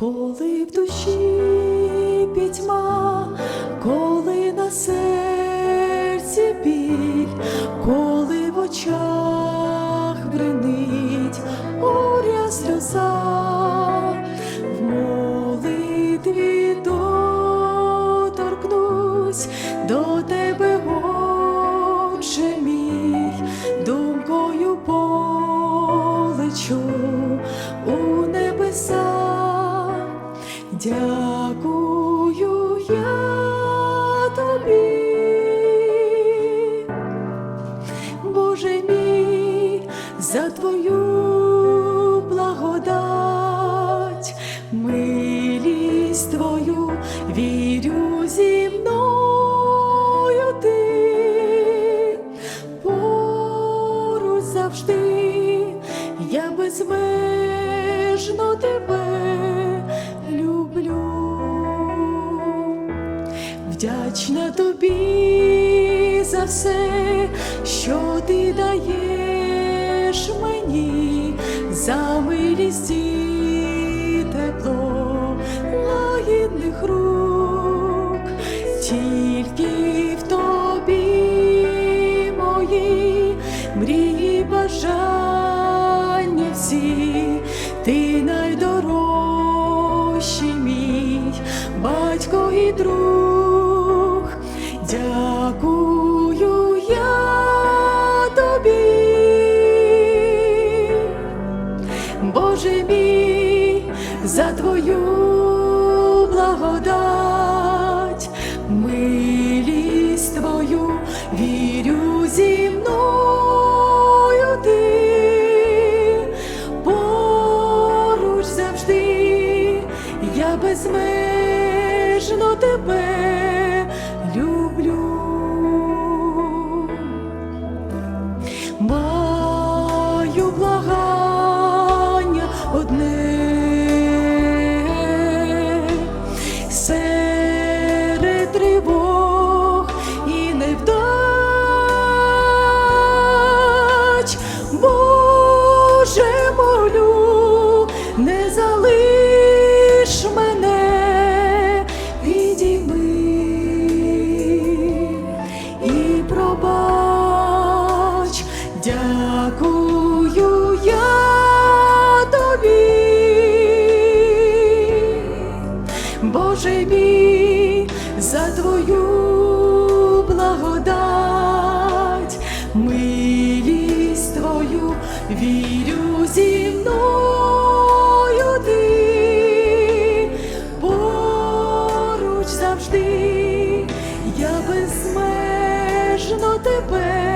коли в душі пітьма, коли на серці біль, коли в очах бренить горя сльоза, в молитві до тебе, Дякую я тобі, Боже мій, за твою благодать, милість твою вірю зі мною ти. Поруч завжди, я безмежно тебе люблю. Вдячна тобі за все, що ти даєш мені, за милість і тепло лагідних рук, тільки в тобі мої мрії, бажання всі, ти найдорожчий батько друг. Дякую тобі, Боже мій, за твою благодать, милість твою вірю зі мною ти. Поруч завжди, я безмежно say за твою благодать, милість твою вірю зі мною ти. Поруч завжди, я безмежно тебе